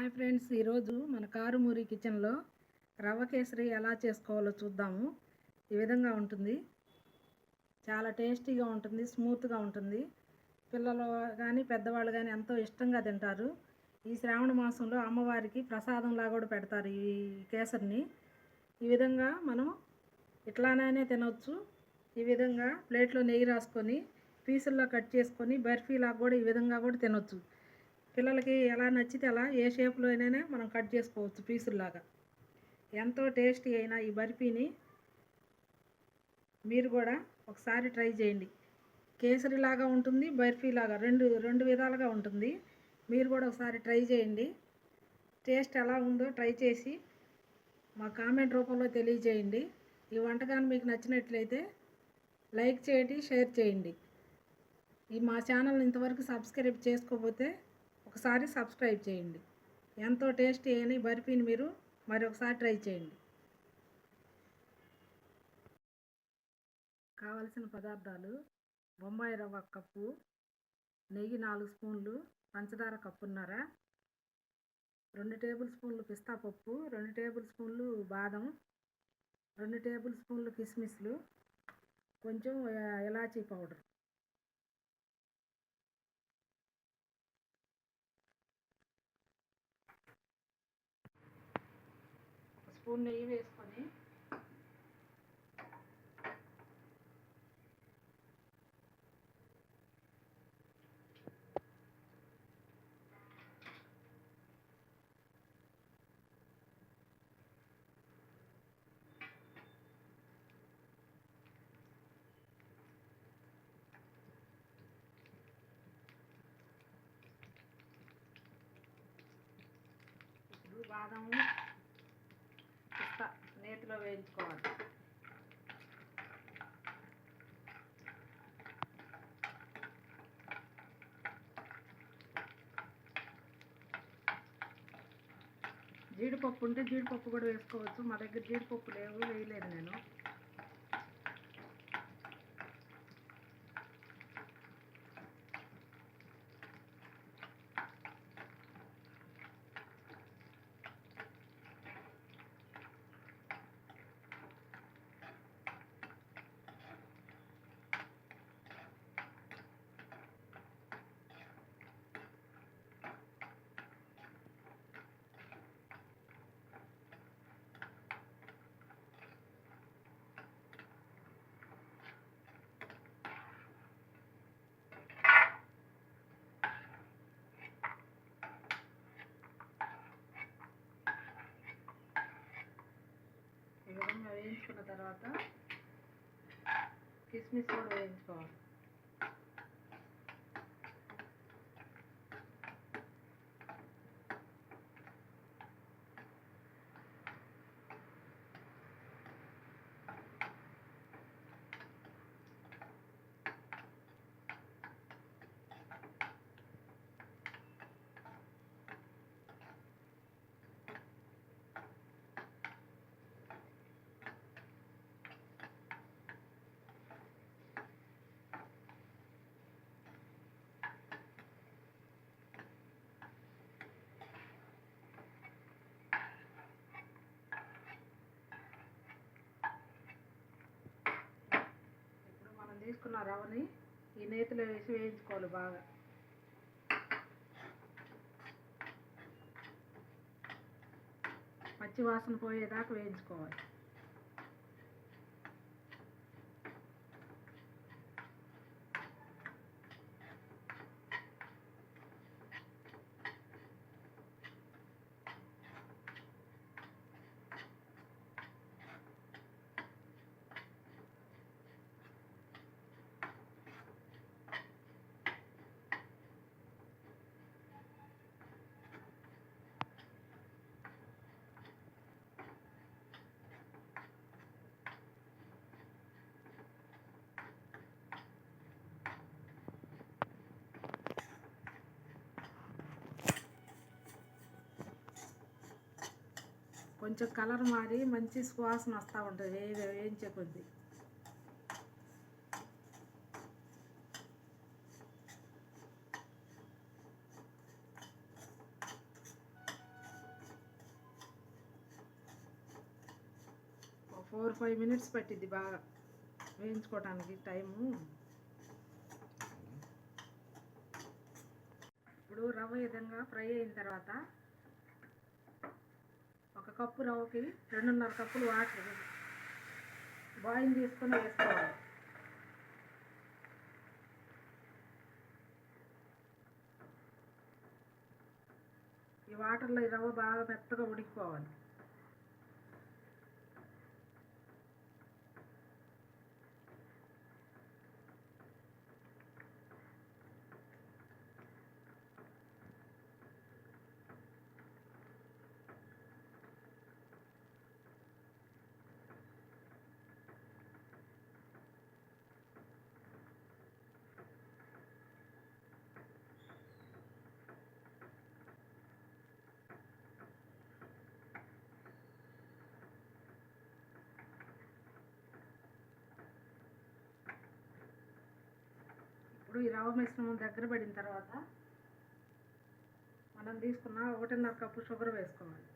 Hi friends ఈరోజు మన కారుమూరి కిచెన్లో రవ్వ కేసరి ఎలా చేసుకోవాలో చూద్దాము. ఈ విధంగా ఉంటుంది. చాలా టేస్టీగా ఉంటుంది స్మూత్గా ఉంటుంది. పిల్లలు కానీ పెద్దవాళ్ళు కానీ ఎంతో ఇష్టంగా తింటారు. ఈ శ్రావణ మాసంలో అమ్మవారికి ప్రసాదంలా కూడా పెడతారు ఈ కేసరిని. ఈ విధంగా మనం ఇట్లానే తినవచ్చు ఈ విధంగా ప్లేట్లో నెయ్యి రాసుకొని పీసుల్లో కట్ చేసుకొని బర్ఫీలా కూడా ఈ విధంగా కూడా తినొచ్చు. పిల్లలకి ఎలా నచ్చితే అలా ఏ షేప్లో అయినా మనం కట్ చేసుకోవచ్చు పీసుల్లాగా ఎంతో టేస్టీ అయిన ఈ బర్ఫీని మీరు కూడా ఒకసారి ట్రై చేయండి. కేసరిలాగా ఉంటుంది బర్ఫీలాగా రెండు రెండు విధాలుగా ఉంటుంది. మీరు కూడా ఒకసారి ట్రై చేయండి. టేస్ట్ ఎలా ఉందో ట్రై చేసి మా కామెంట్ రూపంలో తెలియజేయండి. ఈ వంటకాన్ని మీకు నచ్చినట్లయితే లైక్ చేయండి షేర్ చేయండి. ఈ మా ఛానల్ని ఇంతవరకు సబ్స్క్రైబ్ చేసుకోకపోతే ఒకసారి సబ్స్క్రైబ్ చేయండి. ఎంతో టేస్టీ అయిన బర్ఫీని మీరు మరి ఒకసారి ట్రై చేయండి. కావలసిన పదార్థాలు బొంబాయి రవ్వ కప్పు నెయ్యి నాలుగు స్పూన్లు పంచదార కప్పున్నర రెండు టేబుల్ స్పూన్లు పిస్తా పప్పు రెండు టేబుల్ స్పూన్లు బాదం రెండు టేబుల్ స్పూన్లు కిస్మిస్లు కొంచెం ఇలాచీ పౌడర్. స్పూన్ నెయ్యి వేసుకొని బాదము నేతిలో వేయించుకోవాలి. జీడిపప్పు ఉంటే జీడిపప్పు కూడా వేసుకోవచ్చు. మా దగ్గర జీడిపప్పు లేవు వేయలేదు నేను. బాగా వేయించుకున్న తర్వాత కిస్మిస్ కూడా వేయించుకోవాలి ఇప్పుడు మనం తీసుకున్న రవ్వని ఈ నేతిలో వేసి వేయించుకోవాలి బాగా. పచ్చి వాసన పోయేదాకా వేయించుకోవాలి. కొంచెం కలర్ మారి మంచి సువాసన వస్తూ ఉంటుంది. వేడి వేయించే కొద్దీ ఫోర్ ఫైవ్ మినిట్స్ పట్టిద్ది బాగా వేయించుకోవడానికి టైము. ఇప్పుడు రవ్వ విధంగా ఫ్రై అయిన తర్వాత కప్పు రవ్వకి రెండున్నర కప్పులు వాటర్ బాయిల్ తీసుకొని వేసుకోవాలి. ఈ వాటర్లో ఈ రవ్వ బాగా మెత్తగా ఉడికిపోవాలి ఇప్పుడు ఈ రవ్వ మిశ్రమం దగ్గర పడిన తర్వాత మనం తీసుకున్న ఒకటిన్నర కప్పు షుగర్ వేసుకోవాలి.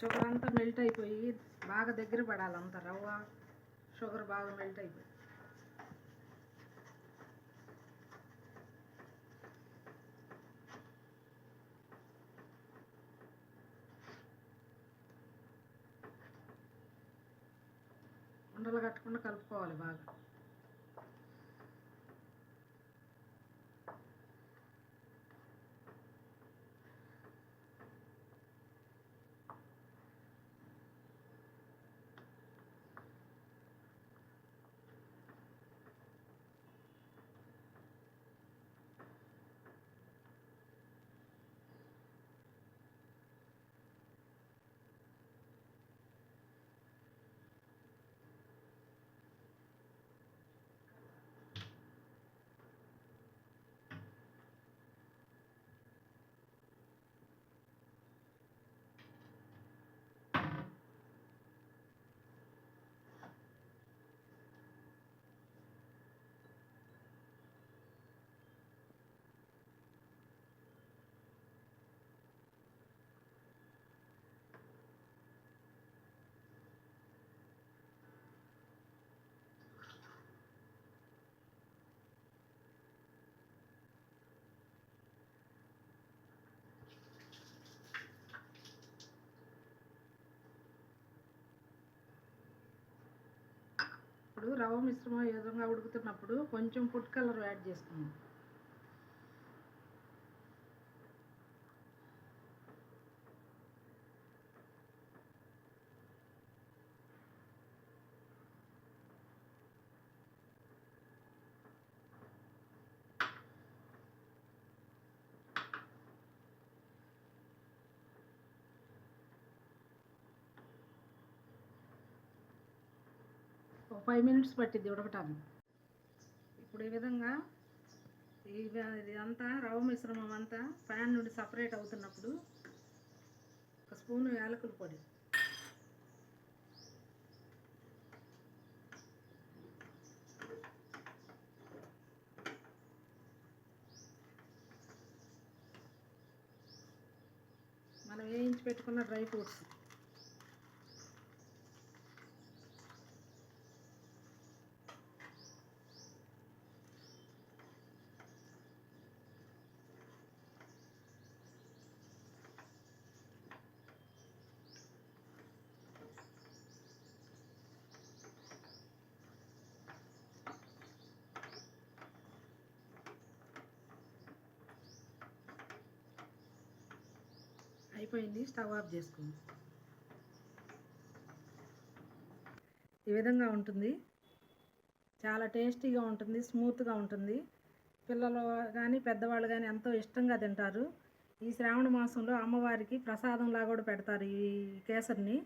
షుగర్ అంతా మెల్ట్ అయిపోయి బాగా దగ్గర పడాలి అంత రవ్వ షుగర్ బాగా మెల్ట్ అయిపోయి. ఉండలు కట్టకుండా కలుపుకోవాలి బాగా. ఉడికేటప్పుడు రవ్వ మిశ్రమం ఈ విధంగా ఉడుకుతున్నప్పుడు కొంచెం ఫుడ్ కలర్ యాడ్ చేసుకున్నాం ఒక ఫైవ్ మినిట్స్ పట్టింది ఉడకటానికి. ఇప్పుడు ఈ విధంగా ఇది అంతా రవ్వ మిశ్రమం అంతా ప్యాన్ నుండి సపరేట్ అవుతున్నప్పుడు ఒక స్పూను యాలకుల పొడి. మనం వేయించి పెట్టుకున్న డ్రై ఫ్రూట్స్. అయిపోయింది స్టవ్ ఆఫ్ చేసుకుందాం ఈ విధంగా ఉంటుంది. చాలా టేస్టీగా ఉంటుంది స్మూత్గా ఉంటుంది. పిల్లలు కానీ పెద్దవాళ్ళు కానీ ఎంతో ఇష్టంగా తింటారు. ఈ శ్రావణ మాసంలో అమ్మవారికి ప్రసాదంలా కూడా పెడతారు ఈ కేసరిని.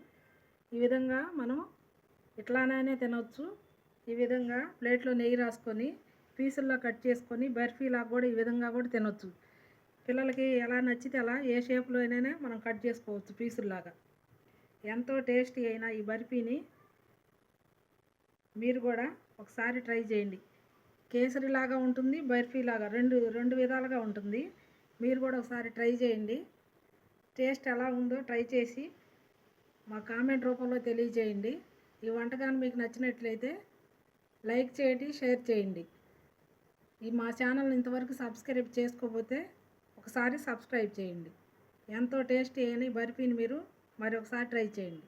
ఈ విధంగా మనం ఇట్లానే తినవచ్చు ఈ విధంగా ప్లేట్లో నెయ్యి రాసుకొని పీసుల్లో కట్ చేసుకొని బర్ఫీలాగా కూడా ఈ విధంగా కూడా తినొచ్చు. పిల్లలకి ఎలా నచ్చితే అలా ఏ షేప్లో అయినా మనం కట్ చేసుకోవచ్చు పీసుల్లాగా. ఎంతో టేస్టీ అయిన ఈ బర్ఫీని మీరు కూడా ఒకసారి ట్రై చేయండి. కేసరిలాగా ఉంటుంది బర్ఫీలాగా రెండు రెండు విధాలుగా ఉంటుంది. మీరు కూడా ఒకసారి ట్రై చేయండి. టేస్ట్ ఎలా ఉందో ట్రై చేసి మా కామెంట్ రూపంలో తెలియజేయండి. ఈ వంటకాన్ని మీకు నచ్చినట్లయితే లైక్ చేయండి షేర్ చేయండి. ఈ మా ఛానల్ ఇంతవరకు సబ్స్క్రైబ్ చేసుకోకపోతే ఒకసారి సబ్స్క్రైబ్ చేయండి. ఎంతో టేస్టీ అయిన బర్ఫీని మీరు మరొకసారి ట్రై చేయండి.